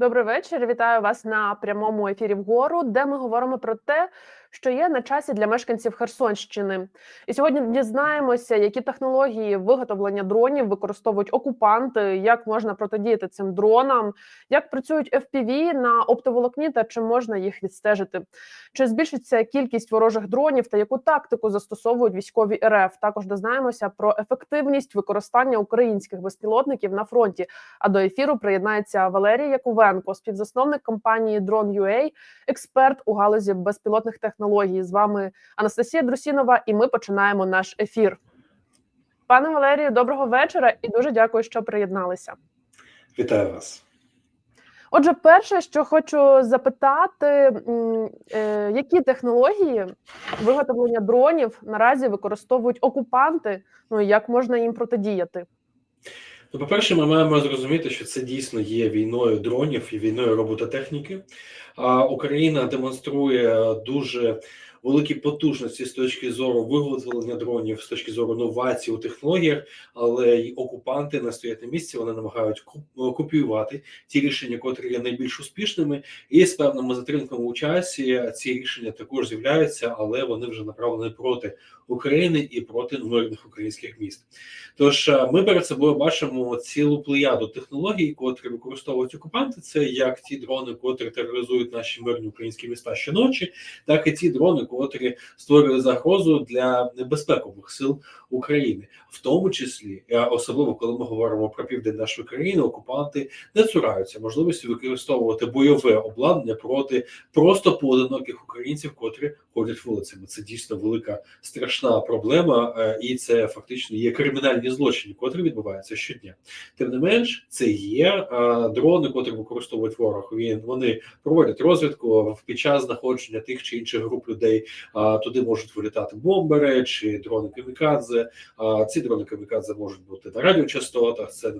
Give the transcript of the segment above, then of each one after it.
Добрий вечір. Вітаю вас на прямому ефірі вгору, де ми говоримо про те, що є на часі для мешканців Херсонщини. І сьогодні дізнаємося, які технології виготовлення дронів використовують окупанти, як можна протидіяти цим дронам, як працюють FPV на оптоволокні та чи можна їх відстежити. Чи збільшиться кількість ворожих дронів та яку тактику застосовують військові РФ? Також дізнаємося про ефективність використання українських безпілотників на фронті. А до ефіру приєднається Валерій Якувенко, співзасновник компанії Drone.ua, експерт у галузі безпілотних технологій. З вами Анастасія Друсінова, і ми починаємо наш ефір. Пане Валерію, доброго вечора і дуже дякую, що приєдналися. Вітаю вас. Отже, перше, що хочу запитати, е, які технології виготовлення дронів наразі використовують окупанти? Ну і як можна їм протидіяти? Ну, по-перше, ми маємо зрозуміти, що це дійсно є війною дронів і війною робототехніки. А Україна демонструє дуже великі потужності з точки зору виготовлення дронів, з точки зору новацій у технологіях, але й окупанти не стоять на місці. Вони намагають ку- копіювати ті рішення, котрі є найбільш успішними, і з певними затримками у часі ці рішення також з'являються, але вони вже направлені проти України і проти мирних українських міст. Тож е, ми перед собою бачимо цілу плеяду технологій, котрі використовують окупанти. Це як ті дрони, котрі тероризують наші мирні українські міста щоночі, так і ті дрони, котрі створюють загрозу для безпекових сил України, в тому числі е, особливо коли ми говоримо про південь нашої країни, окупанти не цураються можливості використовувати бойове обладнання проти просто поодиноких українців, котрі ходять вулицями. Це дійсно велика страшна проблема, е, і це фактично є кримінальні злочини, котрі відбуваються щодня. Тим не менш, це є е, дрони, котрі використовують ворог. Він вони проводять розвідку під час знаходження тих чи інших груп людей. А туди можуть вилітати бомбери чи дрони камікадзе. Ці дрони камікадзе можуть бути на радіочастотах. Це-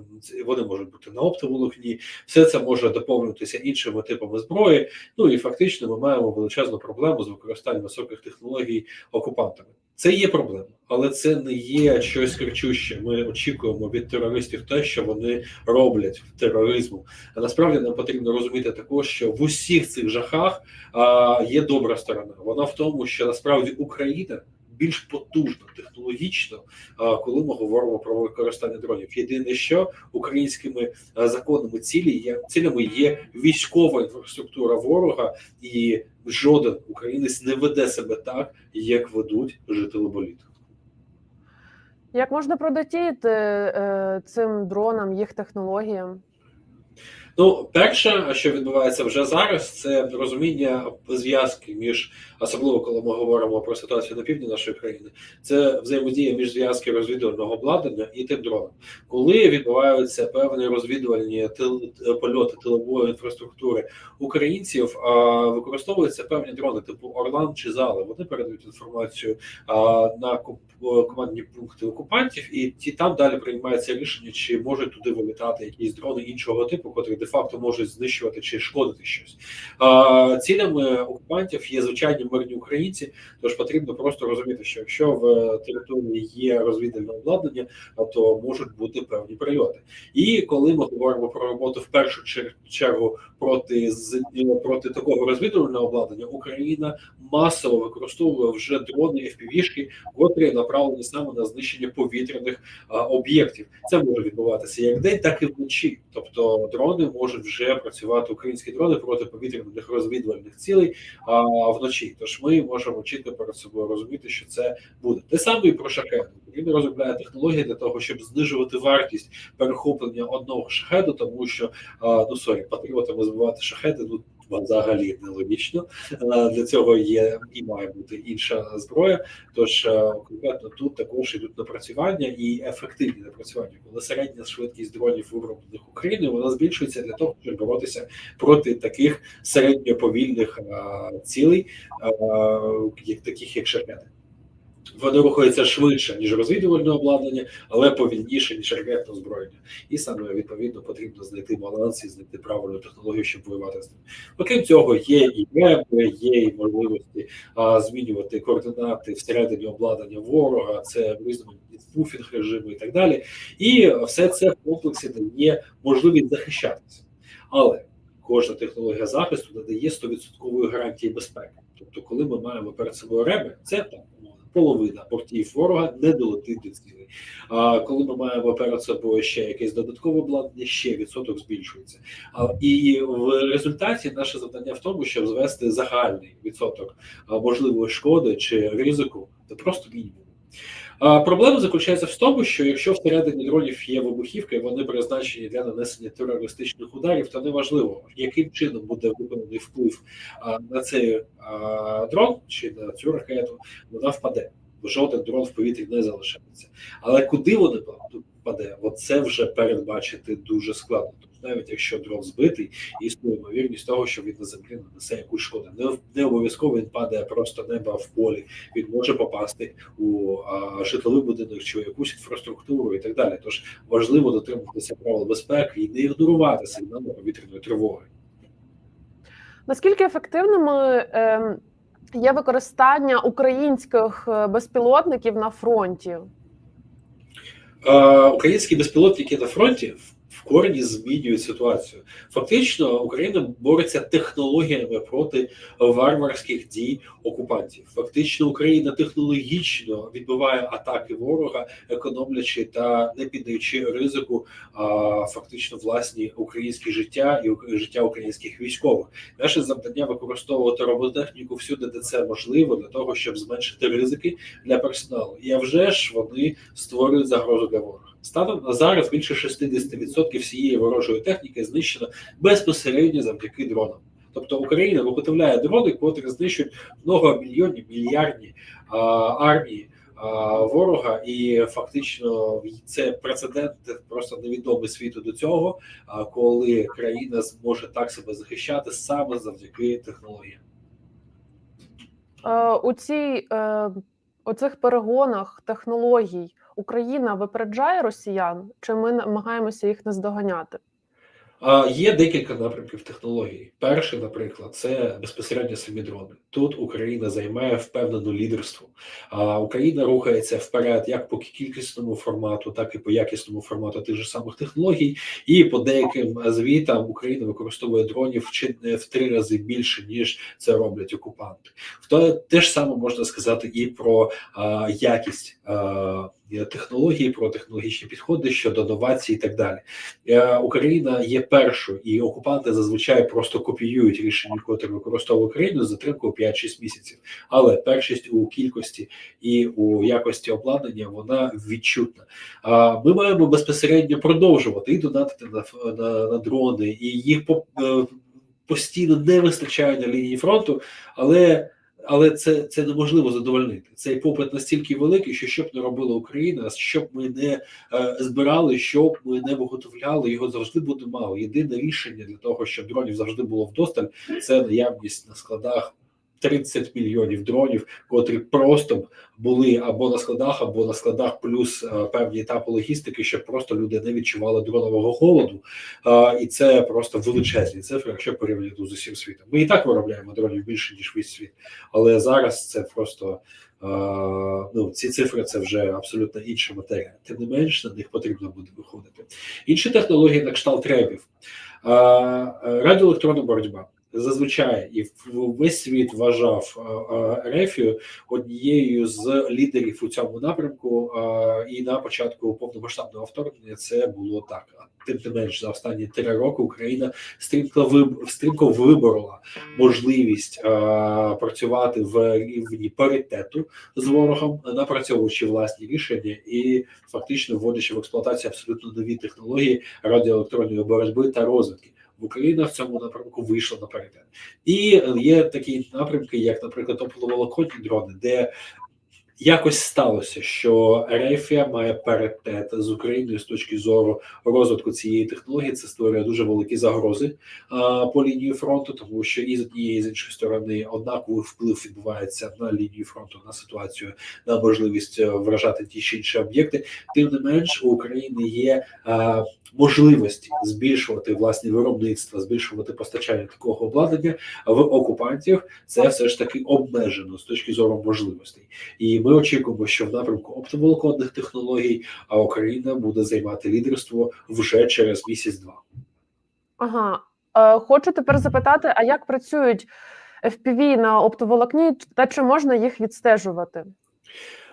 вони можуть бути на оптоволокні. Все це може доповнюватися іншими типами зброї. Ну і фактично ми маємо величезну проблему з використанням високих технологій окупантами. Це є проблема, але це не є щось кричуще. Ми очікуємо від терористів те, що вони роблять тероризму. А насправді нам потрібно розуміти також, що в усіх цих жахах а, є добра сторона. Вона в тому, що насправді Україна. Більш потужно технологічно, коли ми говоримо про використання дронів. Єдине, що українськими а, законними цілі є цілями є військова інфраструктура ворога, і жоден українець не веде себе так, як ведуть жителі боліт. Як можна протидіяти е, цим дронам, їх технологіям? Ну, перше, що відбувається вже зараз, це розуміння зв'язки між особливо, коли ми говоримо про ситуацію на півдні нашої країни, це взаємодія між зв'язки розвідувального обладнання і тим дроном. Коли відбуваються певні розвідувальні польоти тилової інфраструктури українців, а, використовуються певні дрони, типу Орлан чи Зали. Вони передають інформацію на ком- командні пункти окупантів, і ті там далі приймається рішення, чи можуть туди вилітати якісь дрони іншого типу, котрі де-факто можуть знищувати чи шкодити щось. Цілями окупантів є звичайні мирні українці. Тож потрібно просто розуміти, що якщо в території є розвідувальне обладнання, то можуть бути певні прильоти. І коли ми говоримо про роботу в першу чергу проти з проти такого розвідувального обладнання, Україна масово використовує вже дрони FPV-шки, котрі направлені саме на знищення повітряних об'єктів. Це може відбуватися як день, так і вночі. Тобто дрони можуть вже працювати українські дрони проти повітряних розвідувальних цілей а, вночі. Тож ми можемо чітко перед собою розуміти, що це буде те саме і про шахеди. Він розробляє технології для того, щоб знижувати вартість перехоплення одного шахеду, тому що ну сорі, патріотами збивати шахеди ну взагалі нелогічно. Е, Для цього є і має бути інша зброя. Тож е, конкретно тут також йдуть напрацювання і ефективні напрацювання, коли середня швидкість дронів вироблених України вона збільшується для того, щоб боротися проти таких середньоповільних е, цілей, як таких як шахеди. Вони рухаються швидше, ніж розвідувальне обладнання, але повільніше, ніж ракетне озброєння. І саме відповідно потрібно знайти баланс і знайти правильну технологію, щоб воювати з ним. Окрім цього, є і веби, є і можливості а, змінювати координати всередині обладнання ворога, це різноманітні спуфінг режими і так далі. І все це в комплексі дає можливість захищатися. Але кожна технологія захисту надає 100% гарантії безпеки. Тобто, коли ми маємо перед собою реби, це умовно, половина бортів ворога не долетить до цілей. А коли ми маємо перед собою ще якесь додаткове обладнання, ще відсоток збільшується. А і в результаті наше завдання в тому, щоб звести загальний відсоток можливої шкоди чи ризику до просто мінімум. Проблема заключається в тому, що якщо всередині дронів є вибухівки, вони призначені для нанесення терористичних ударів, то неважливо, яким чином буде виконаний вплив на цей дрон чи на цю ракету, вона впаде. Бо Жоден дрон в повітрі не залишається. Але куди вони впаде, от це вже передбачити дуже складно. Тобто, навіть якщо дрон збитий, існує ймовірність того, що він на землі нанесе якусь шкоду. Не, не обов'язково він падає просто неба в полі. Він може попасти у а, житловий будинок чи якусь інфраструктуру і так далі. Тож важливо дотримуватися правил безпеки і не ігнорувати сигнали повітряної тривоги. Наскільки ефективними е, є використання українських е, безпілотників на фронті? Е, Українські безпілотники на фронті в- корені змінюють ситуацію. Фактично, Україна бореться технологіями проти варварських дій окупантів. Фактично, Україна технологічно відбиває атаки ворога, економлячи та не піддаючи ризику а, фактично власні українські життя і життя українських військових. Наше завдання використовувати роботехніку всюди, де це можливо, для того, щоб зменшити ризики для персоналу. І вже ж вони створюють загрозу для ворога. Станом на зараз більше 60% всієї ворожої техніки знищено безпосередньо завдяки дронам. Тобто Україна виготовляє дрони, котрі знищують многомільйонні мільярдні а, армії а, ворога, і фактично це прецедент просто невідомий світу до цього, а, коли країна зможе так себе захищати саме завдяки технологіям. Е, у цій е, у цих перегонах технологій Україна випереджає росіян, чи ми намагаємося їх наздоганяти? А, Є декілька напрямків технологій. Перший, наприклад, це безпосередньо самі дрони. Тут Україна займає впевнену лідерство. А Україна рухається вперед як по кількісному формату, так і по якісному формату тих же самих технологій. І по деяким звітам Україна використовує дронів чи не в три рази більше ніж це роблять окупанти. В те ж саме можна сказати і про а, якість. А, Технології про технологічні підходи щодо новацій і так далі. Е, Україна є першою, і окупанти зазвичай просто копіюють рішення, котрі використовує Україну з затримкою 5-6 місяців. Але першість у кількості і у якості обладнання вона відчутна. А ми маємо безпосередньо продовжувати і донатити на, на, на дрони, і їх е, постійно не вистачає на лінії фронту, але. Але це це неможливо задовольнити. Цей попит настільки великий, що щоб не робила Україна, щоб ми не е, збирали, щоб ми не виготовляли, його завжди буде мало. Єдине рішення для того, щоб дронів завжди було вдосталь, це наявність на складах 30 мільйонів дронів, котрі просто були або на складах, або на складах, плюс е, певні етапи логістики, щоб просто люди не відчували дронового голоду. Е, і це просто величезні цифри, якщо порівняти з усім світом. Ми і так виробляємо дронів більше ніж весь світ, але зараз це просто. е, Ну, ці цифри це вже абсолютно інша матерія. Тим не менш, на них потрібно буде виходити. Інші технології на кшталт ребів, радіоелектронна боротьба. Зазвичай і весь світ вважав е, е, Рефію однією з лідерів у цьому напрямку. е, І на початку повномасштабного вторгнення це було так. Тим не менш, за останні три роки Україна стрімко виб... виборола можливість працювати в рівні паритету з ворогом, напрацьовуючи власні рішення і фактично вводячи в експлуатацію абсолютно нові технології радіоелектронної боротьби та розвитки. В Україна в цьому напрямку вийшла на паритет. І є такі напрямки, як, наприклад, оптоволоконні дрони, де якось сталося, що Ерефія має паритет з Україною з точки зору розвитку цієї технології. Це створює дуже великі загрози а, по лінії фронту, тому що і з однієї і з іншої сторони однаковий вплив відбувається на лінію фронту на ситуацію, на можливість е, вражати ті чи інші об'єкти. Тим не менш, у України є а, можливості збільшувати власні виробництва, збільшувати постачання такого обладнання в окупантів. Це все ж таки обмежено з точки зору можливостей. І ми очікуємо, що в напрямку оптоволоконних технологій а Україна буде займати лідерство вже через місяць-два. Ага. Е, Хочу тепер запитати: а як працюють FPV на оптоволокні, та чи можна їх відстежувати?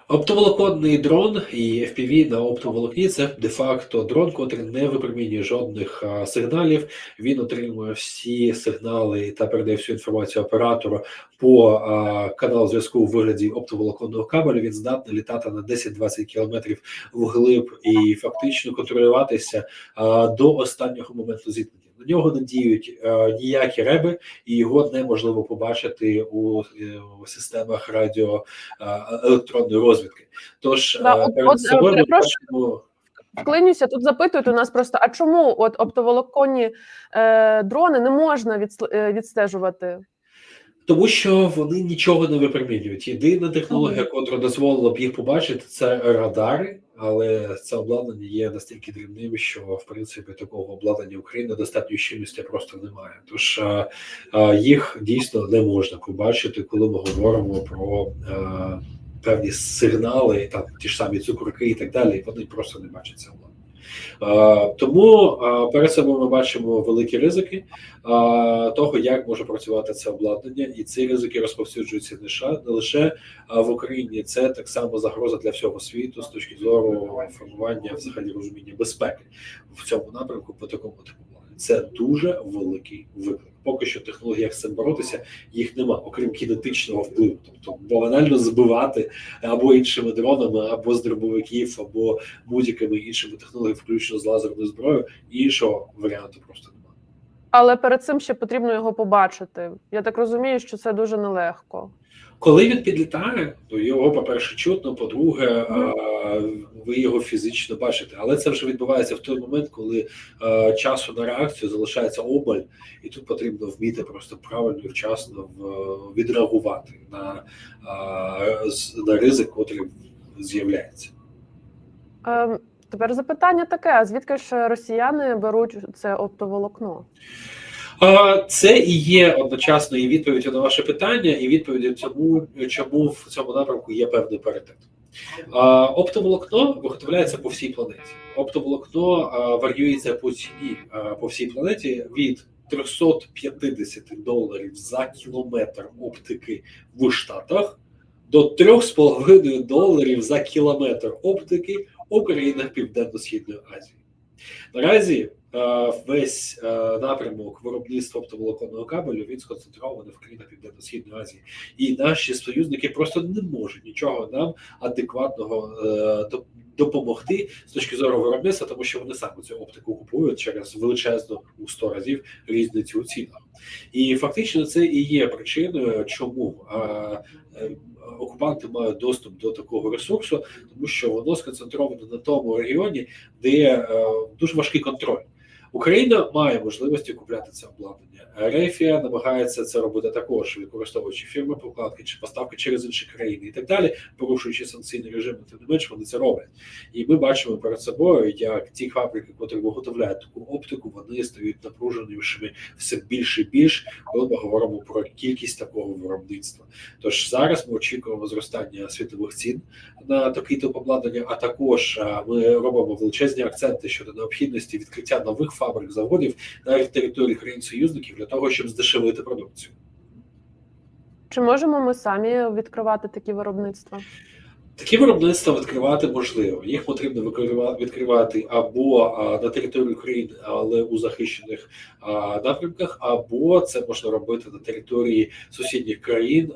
Оптоволоконний дрон і FPV на оптоволокні це де-факто дрон, котрий не випромінює жодних сигналів. Він отримує всі сигнали та передає всю інформацію оператору по а, каналу зв'язку у вигляді оптоволоконного кабелю. Він здатний літати на 10-20 кілометрів вглиб і фактично контролюватися а, до останнього моменту зіткнення. На нього не діють а, ніякі реби, і його неможливо побачити у, е, у системах радіо а, електронної розвідки. Тож Да, от- перед от, е, собою ми бачимо Вклинюся, тут запитують у нас просто: а чому от оптоволоконні е, дрони не можна е, відстежувати? Тому що вони нічого не випромінюють. Єдина технологія, котра дозволила б їх побачити, це радари, але це обладнання є настільки дрібним, що в принципі такого обладнання України достатньої щільності просто немає. Тож е, е, їх дійсно не можна побачити, коли ми говоримо про е, певні сигнали, там ті ж самі цукорки і так далі. Вони просто не бачать це обладнання. Е, Тому е, перед собою ми бачимо великі ризики е, того, як може працювати це обладнання, і ці ризики розповсюджуються не лише в Україні. Це так само загроза для всього світу з точки зору формування взагалі розуміння безпеки в цьому напрямку по такому типу. Це дуже великий виклик. Поки що технологіях з цим боротися, їх нема, окрім кінетичного впливу. Тобто банально збивати або іншими дронами, або з дробовиків, або будь-якими іншими технологіями, включно з лазерною зброєю, іншого варіанту просто. Але перед цим ще потрібно його побачити. Я так розумію, що це дуже нелегко. Коли він підлітає, то його, по-перше, чутно, по-друге, ви його фізично бачите. Але це вже відбувається в той момент, коли часу на реакцію залишається обаль, і тут потрібно вміти просто правильно і вчасно відреагувати на, з- на ризик, котрий з'являється. Е, тепер запитання таке: а звідки ж росіяни беруть це оптоволокно? Це і є одночасно і відповіддю на ваше питання, і відповіддю цьому, чому в цьому напрямку є певний паритет. Оптоволокно виготовляється по всій планеті. Оптоволокно варіюється по ціні по всій планеті від 350 доларів за кілометр оптики в Штатах до 3,5 доларів за кілометр оптики у країнах Південно-Східної Азії. Наразі е, весь е, напрямок виробництва оптоволоконного кабелю він сконцентрований в країнах Південно-Східної Азії, і наші союзники просто не можуть нічого нам адекватного е, допомогти з точки зору виробництва, тому що вони саме цю оптику купують через величезну у 100 разів різницю у цінах. І фактично це і є причиною, чому окупанти мають доступ до такого ресурсу, тому що воно сконцентроване на тому регіоні, де е, дуже важкий контроль. Україна має можливості купляти це обладнання. Рефія намагається це робити також, використовуючи фірми прокладки чи поставки через інші країни і так далі, порушуючи санкційний режим, тим не менш вони це роблять. І ми бачимо перед собою, як ті фабрики, котрі виготовляють таку оптику, вони стають напруженішими все більше і більше, коли ми говоримо про кількість такого виробництва. Тож зараз ми очікуємо зростання світових цін на такий тип обладнання, а також ми робимо величезні акценти щодо необхідності відкриття нових фабрик заводів навіть території країн союзників для того, щоб здешевити продукцію. Чи можемо ми самі відкривати такі виробництва? Такі виробництва відкривати можливо. Їх потрібно відкривати або на території України, але у захищених напрямках, або це можна робити на території сусідніх країн,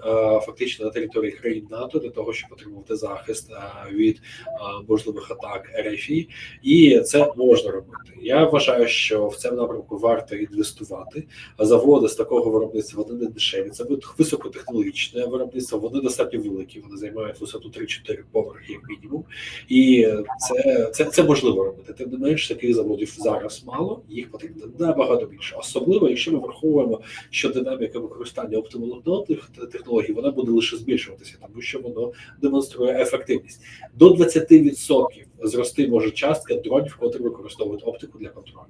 фактично на території країн НАТО, для того, щоб отримувати захист від можливих атак РФІ. І це можна робити. Я вважаю, що в цьому напрямку варто інвестувати. Заводи з такого виробництва вони не дешеві. Це високотехнологічне виробництво. Вони достатньо великі. Вони займають висоту 3-4 поверхи як мінімум. І це, це, це можливо робити. Тим не менш, таких заводів зараз мало. Їх потрібно набагато більше. Особливо, якщо ми враховуємо, що динаміка використання оптоволоконних технологій вона буде лише збільшуватися, тому що воно демонструє ефективність. До 20% зрости може частка дронів, котрі використовують оптику для контролю.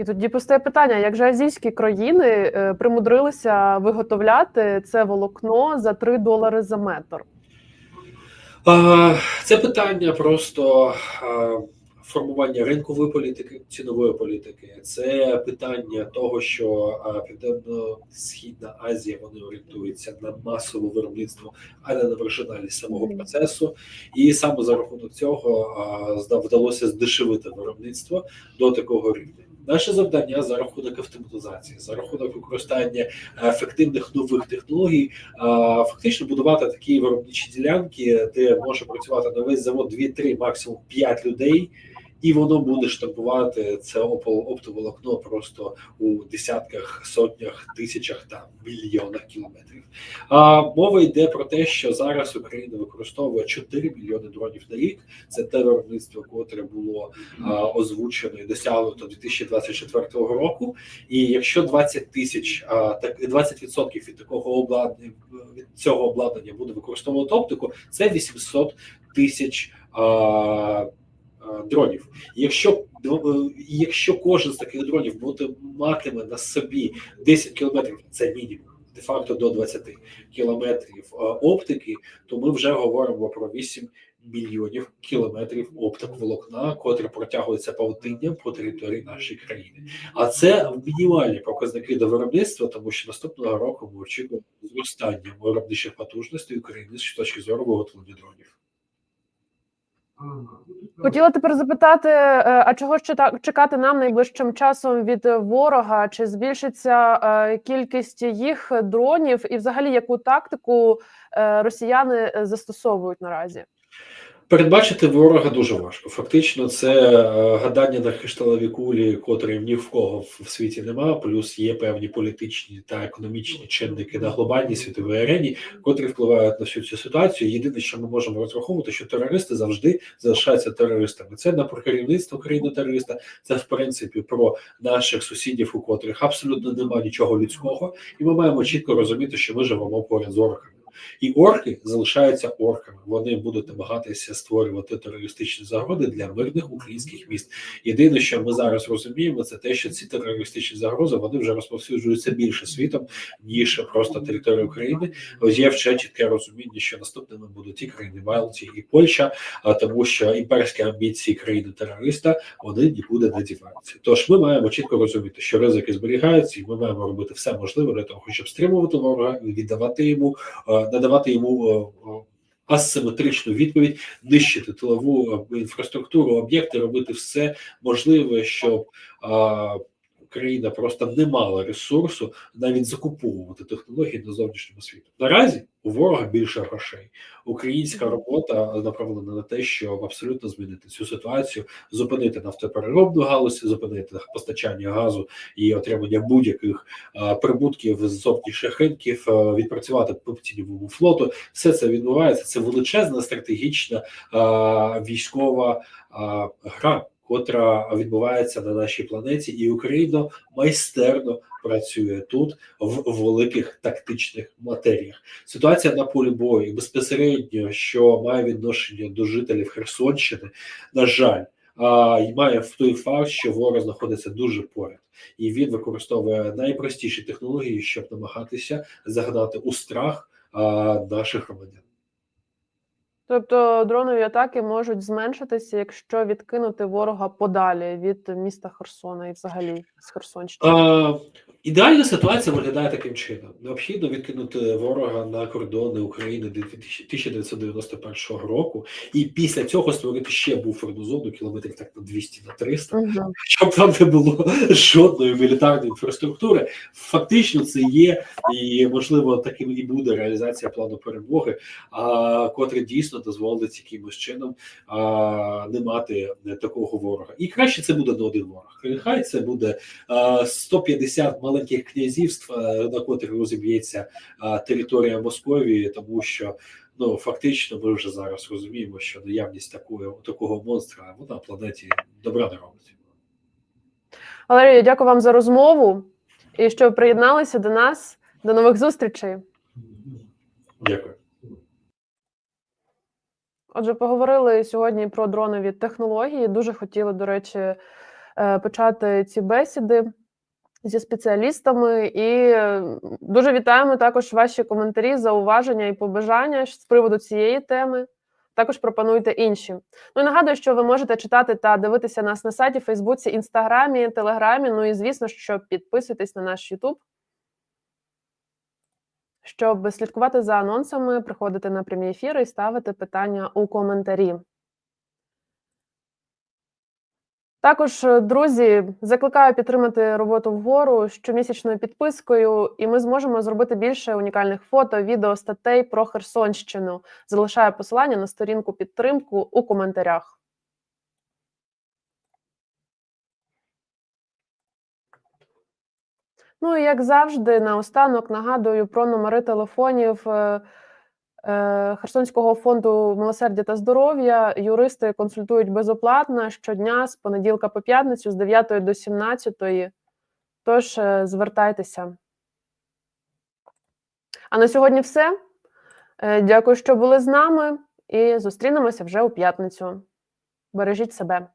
І тоді постає питання: як же азійські країни е, примудрилися виготовляти це волокно за 3 долари за метр? Це питання просто формування ринкової політики, цінової політики, це питання того, що Південно-Східна Азія вони орієнтуються на масове виробництво, а не на маржинальність самого процесу. І саме за рахунок цього вдалося здешевити виробництво до такого рівня. Наше завдання за рахунок автоматизації, за рахунок використання ефективних нових технологій, фактично будувати такі виробничі ділянки, де може працювати на весь завод 2-3, максимум 5 людей. І воно буде штампувати це оптоволокно просто у десятках, сотнях, тисячах та мільйонах кілометрів. А мова йде про те, що зараз Україна використовує 4 мільйони дронів на рік. Це те виробництво, котре було а, озвучено і досягнуто 2024 року. І якщо 20 тисяч так 20% від такого обладнання від цього обладнання буде використовувати оптику, це 800 тисяч. Дронів, якщо дво- е, якщо кожен з таких дронів буде матиме на собі 10 кілометрів, це мінімум, де факто до 20 кілометрів е, оптики, то ми вже говоримо про 8 мільйонів кілометрів оптоволокна, котре протягується павутинням по території нашої країни. А це мінімальні показники до виробництва, тому що наступного року ми очікуємо зростання виробничих потужностей України з точки зору виготовлення дронів. Хотіла тепер запитати, е, а чого ще так чекати нам найближчим часом від ворога? Чи збільшиться е, кількість їх дронів, і взагалі яку тактику е, росіяни застосовують наразі? Передбачити ворога дуже важко. Фактично, це е, гадання на кришталевій кулі, котрої ні в кого в світі нема. Плюс є певні політичні та економічні чинники на глобальній світовій арені, котрі впливають на всю цю ситуацію. Єдине, що ми можемо розраховувати, що терористи завжди залишаються терористами. Це не про керівництво країни-терориста, це в принципі про наших сусідів, у котрих абсолютно немає нічого людського, і ми маємо чітко розуміти, що ми живемо поряд з орками. І орки залишаються орками. Вони будуть намагатися створювати терористичні загрози для мирних українських міст. Єдине, що ми зараз розуміємо, це те, що ці терористичні загрози вони вже розповсюджуються більше світом ніж просто територія України. Ось є вже чітке розуміння, що наступними будуть і країни Балтії, і Польща, а тому, що імперські амбіції країни терориста вони нікуди не діваються. Тож ми маємо чітко розуміти, що ризики зберігаються, і ми маємо робити все можливе для того, щоб стримувати ворога, і віддавати йому е, надавати йому е, е, асиметричну відповідь, нищити тилову е, інфраструктуру, об'єкти, робити все можливе, щоб Україна просто не мала ресурсу навіть закуповувати технології на зовнішньому світу. Наразі у ворога більше грошей. Українська робота направлена на те, щоб абсолютно змінити цю ситуацію, зупинити нафтопереробну галузь, зупинити постачання газу і отримання будь-яких прибутків з зовнішніх ринків, відпрацювати по тіньовому флоту. Все це відбувається. Це величезна стратегічна військова гра. Котра відбувається на нашій планеті, і Україна майстерно працює тут в великих тактичних матеріях. Ситуація на полі бою безпосередньо, що має відношення до жителів Херсонщини, на жаль, а, й має в той факт, що ворог знаходиться дуже поряд, і він використовує найпростіші технології, щоб намагатися загнати у страх а, наших громадян. Тобто дронові атаки можуть зменшитися, якщо відкинути ворога подалі від міста Херсона і взагалі з Херсонщини. Ідеальна ситуація виглядає таким чином: необхідно відкинути ворога на кордони України 1991 року, і після цього створити ще буферну зону кілометрів так на 200 на 300, Мгм. щоб там не було жодної мілітарної інфраструктури. Фактично, це є і можливо таким і буде реалізація плану перемоги, а котрий дійсно дозволить якимось чином а, не мати такого ворога. І краще це буде не один ворог. Нехай це буде а, 150 маленьких князівств, на котрих розіб'ється територія Московії, тому що. Ну, фактично, ми вже зараз розуміємо, що наявність такої такого монстра вона на планеті добра не робить. Валерію, дякую вам за розмову і що приєдналися до нас. До нових зустрічей. Дякую. Отже, поговорили сьогодні про дронові технології. Дуже хотіли, до речі, е, почати ці бесіди зі спеціалістами. І дуже вітаємо також ваші коментарі, зауваження і побажання з приводу цієї теми. Також пропонуйте інші. Ну і нагадую, що ви можете читати та дивитися нас на сайті, Фейсбуці, Інстаграмі, Телеграмі. Ну і звісно, що підписуйтесь на наш Ютуб. Щоб слідкувати за анонсами, приходити на прямі ефіри і ставити питання у коментарі. Також, е, друзі, закликаю підтримати роботу вгору щомісячною підпискою, і ми зможемо зробити більше унікальних фото, відео, статей про Херсонщину. Залишаю посилання на сторінку підтримку у коментарях. Ну і як завжди, наостанок нагадую про номери телефонів е, Херсонського фонду милосердя та здоров'я. Юристи консультують безоплатно щодня з понеділка по п'ятницю з 9 до 17. Тож е, звертайтеся. А на сьогодні все. Е, Дякую, що були з нами, і зустрінемося вже у п'ятницю. Бережіть себе.